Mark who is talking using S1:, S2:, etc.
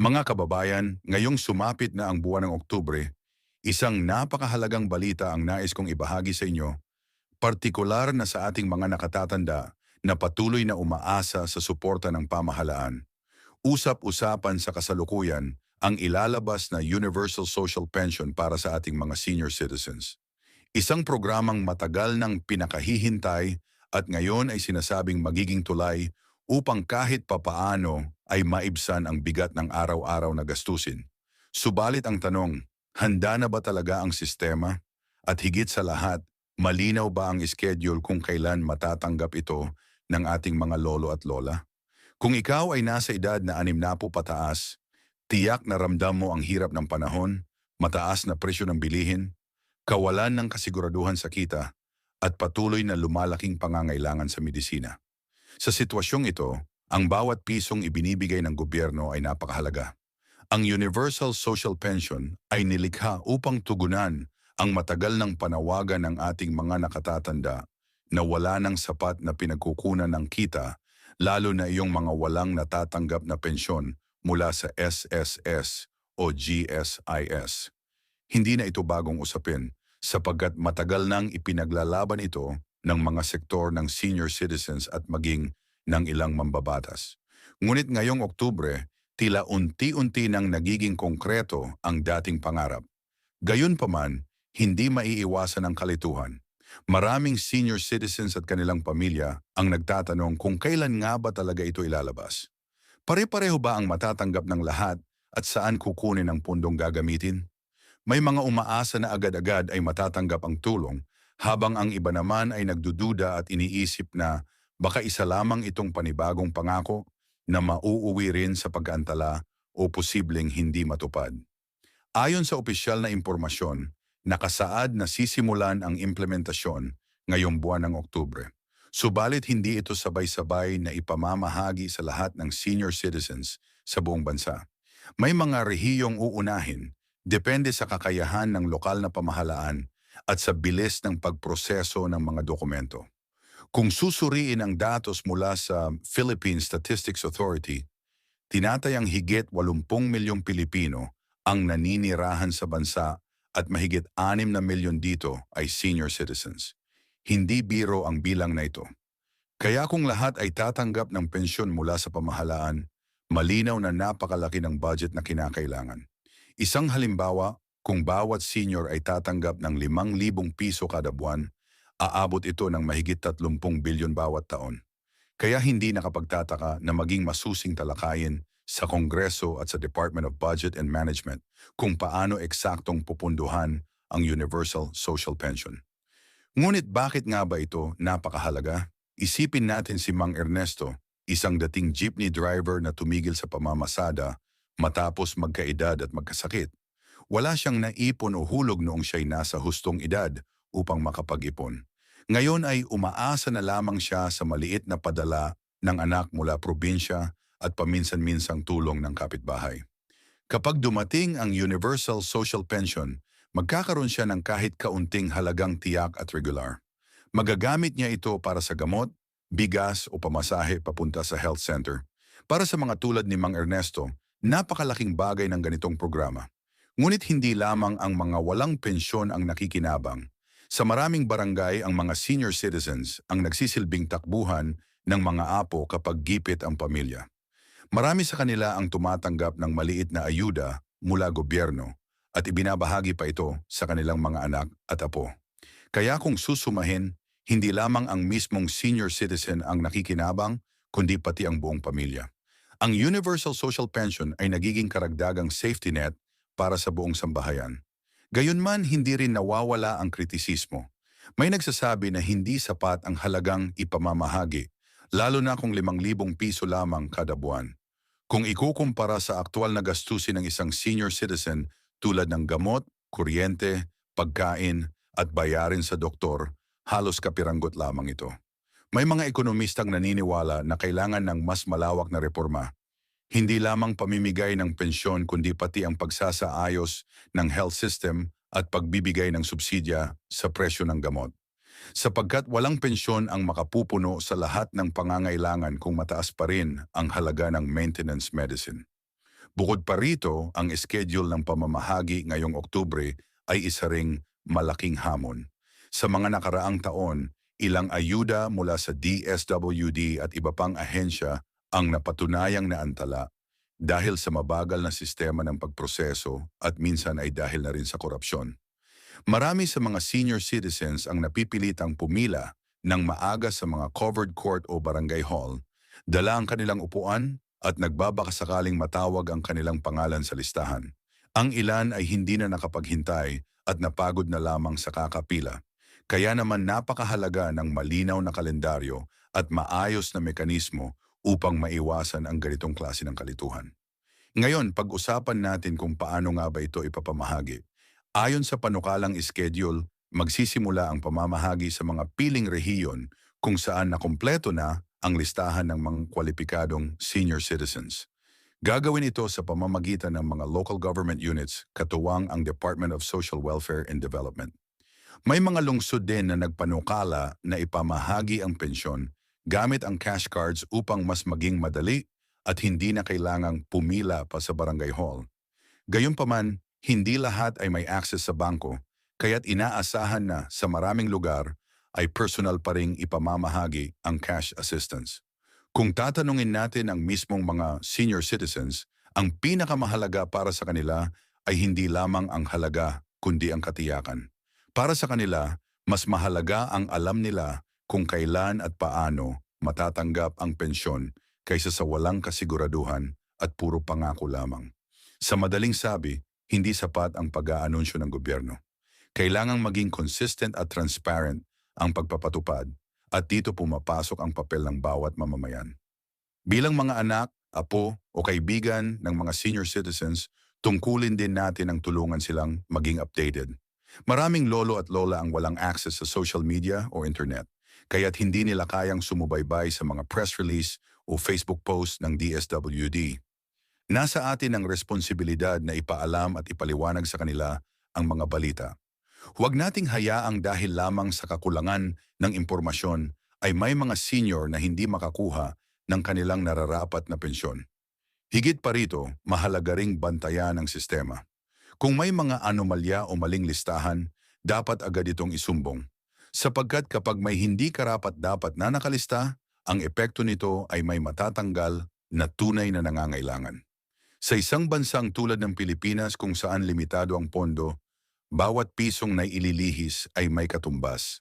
S1: Mga kababayan, ngayong sumapit na ang buwan ng Oktubre, isang napakahalagang balita ang nais kong ibahagi sa inyo, partikular na sa ating mga nakatatanda na patuloy na umaasa sa suporta ng pamahalaan. Usap-usapan sa kasalukuyan ang ilalabas na Universal Social Pension para sa ating mga senior citizens. Isang programang matagal nang pinakahihintay at ngayon ay sinasabing magiging tulay upang kahit papaano ay maibsan ang bigat ng araw-araw na gastusin. Subalit ang tanong, handa na ba talaga ang sistema? At higit sa lahat, malinaw ba ang schedule kung kailan matatanggap ito ng ating mga lolo at lola? Kung ikaw ay nasa edad na anim na po pataas, tiyak na ramdam mo ang hirap ng panahon, mataas na presyo ng bilihin, kawalan ng kasiguraduhan sa kita, at patuloy na lumalaking pangangailangan sa medisina. Sa sitwasyong ito, ang bawat pisong ibinibigay ng gobyerno ay napakahalaga. Ang Universal Social Pension ay nilikha upang tugunan ang matagal ng panawagan ng ating mga nakatatanda na wala ng sapat na pinagkukunan ng kita lalo na iyong mga walang natatanggap na pensyon mula sa SSS o GSIS. Hindi na ito bagong usapin sapagkat matagal nang ipinaglalaban ito ng mga sektor ng senior citizens at maging ng ilang mambabatas. Ngunit ngayong Oktubre, tila unti-unti nang nagiging konkreto ang dating pangarap. Gayunpaman, hindi maiiwasan ang kalituhan. Maraming senior citizens at kanilang pamilya ang nagtatanong kung kailan nga ba talaga ito ilalabas. Pare-pareho ba ang matatanggap ng lahat at saan kukunin ang pundong gagamitin? May mga umaasa na agad-agad ay matatanggap ang tulong habang ang iba naman ay nagdududa at iniisip na baka isa lamang itong panibagong pangako na mauuwi rin sa pag-antala o posibleng hindi matupad. Ayon sa opisyal na impormasyon, nakasaad na sisimulan ang implementasyon ngayong buwan ng Oktubre. Subalit hindi ito sabay-sabay na ipamamahagi sa lahat ng senior citizens sa buong bansa. May mga rehiyong uunahin Depende sa kakayahan ng lokal na pamahalaan at sa bilis ng pagproseso ng mga dokumento. Kung susuriin ang datos mula sa Philippine Statistics Authority, tinatayang higit 80 milyong Pilipino ang naninirahan sa bansa at mahigit 6 na milyon dito ay senior citizens. Hindi biro ang bilang na ito. Kaya kung lahat ay tatanggap ng pensyon mula sa pamahalaan, malinaw na napakalaki ng budget na kinakailangan. Isang halimbawa, kung bawat senior ay tatanggap ng 5,000 piso kada buwan, aabot ito ng mahigit 30 bilyon bawat taon. Kaya hindi nakapagtataka na maging masusing talakayin sa Kongreso at sa Department of Budget and Management kung paano eksaktong pupunduhan ang Universal Social Pension. Ngunit bakit nga ba ito napakahalaga? Isipin natin si Mang Ernesto, isang dating jeepney driver na tumigil sa pamamasada Matapos magkaedad at magkasakit, wala siyang naipon o hulog noong siya'y nasa hustong edad upang makapag-ipon. Ngayon ay umaasa na lamang siya sa maliit na padala ng anak mula probinsya at paminsan-minsang tulong ng kapitbahay. Kapag dumating ang Universal Social Pension, magkakaroon siya ng kahit kaunting halagang tiyak at regular. Magagamit niya ito para sa gamot, bigas o pamasahe papunta sa health center. Para sa mga tulad ni Mang Ernesto, Napakalaking bagay ng ganitong programa. Ngunit hindi lamang ang mga walang pensyon ang nakikinabang. Sa maraming barangay ang mga senior citizens ang nagsisilbing takbuhan ng mga apo kapag gipit ang pamilya. Marami sa kanila ang tumatanggap ng maliit na ayuda mula gobyerno at ibinabahagi pa ito sa kanilang mga anak at apo. Kaya kung susumahin, hindi lamang ang mismong senior citizen ang nakikinabang, kundi pati ang buong pamilya. Ang Universal Social Pension ay nagiging karagdagang safety net para sa buong sambahayan. Gayunman, hindi rin nawawala ang kritisismo. May nagsasabi na hindi sapat ang halagang ipamamahagi, lalo na kung 5,000 piso lamang kada buwan. Kung ikukumpara sa aktual na gastusin ng isang senior citizen tulad ng gamot, kuryente, pagkain at bayarin sa doktor, halos kapiranggot lamang ito. May mga ekonomistang naniniwala na kailangan ng mas malawak na reforma. Hindi lamang pamimigay ng pensyon kundi pati ang pagsasaayos ng health system at pagbibigay ng subsidya sa presyo ng gamot. Sapagkat walang pensyon ang makapupuno sa lahat ng pangangailangan kung mataas pa rin ang halaga ng maintenance medicine. Bukod pa rito, ang schedule ng pamamahagi ngayong Oktubre ay isa ring malaking hamon. Sa mga nakaraang taon, ilang ayuda mula sa DSWD at iba pang ahensya ang napatunayang naantala dahil sa mabagal na sistema ng pagproseso at minsan ay dahil na rin sa korupsyon. Marami sa mga senior citizens ang napipilitang pumila ng maaga sa mga covered court o barangay hall, dala ang kanilang upuan at nagbabakasakaling matawag ang kanilang pangalan sa listahan. Ang ilan ay hindi na nakapaghintay at napagod na lamang sa kakapila. Kaya naman napakahalaga ng malinaw na kalendaryo at maayos na mekanismo upang maiwasan ang ganitong klase ng kalituhan. Ngayon, pag-usapan natin kung paano nga ba ito ipapamahagi. Ayon sa panukalang schedule, magsisimula ang pamamahagi sa mga piling rehiyon kung saan nakumpleto na ang listahan ng mga kwalipikadong senior citizens. Gagawin ito sa pamamagitan ng mga local government units katuwang ang Department of Social Welfare and Development. May mga lungsod din na nagpanukala na ipamahagi ang pensyon gamit ang cash cards upang mas maging madali at hindi na kailangang pumila pa sa barangay hall. Gayunpaman, hindi lahat ay may access sa bangko, kaya't inaasahan na sa maraming lugar ay personal pa ring ipamamahagi ang cash assistance. Kung tatanungin natin ang mismong mga senior citizens, ang pinakamahalaga para sa kanila ay hindi lamang ang halaga kundi ang katiyakan. Para sa kanila, mas mahalaga ang alam nila kung kailan at paano matatanggap ang pensyon kaysa sa walang kasiguraduhan at puro pangako lamang. Sa madaling sabi, hindi sapat ang pag-aanunsyo ng gobyerno. Kailangang maging consistent at transparent ang pagpapatupad at dito pumapasok ang papel ng bawat mamamayan. Bilang mga anak, apo o kaibigan ng mga senior citizens, tungkulin din natin ang tulungan silang maging updated. Maraming lolo at lola ang walang access sa social media o internet, kaya't hindi nila kayang sumubaybay sa mga press release o Facebook post ng DSWD. Nasa atin ang responsibilidad na ipaalam at ipaliwanag sa kanila ang mga balita. Huwag nating hayaang dahil lamang sa kakulangan ng impormasyon ay may mga senior na hindi makakuha ng kanilang nararapat na pensyon. Higit pa rito, mahalaga ring bantayan ang sistema. Kung may mga anomalya o maling listahan, dapat agad itong isumbong. Sapagkat kapag may hindi karapat-dapat na nakalista, ang epekto nito ay may matatanggal na tunay na nangangailangan. Sa isang bansang tulad ng Pilipinas kung saan limitado ang pondo, bawat pisong na ililihis ay may katumbas.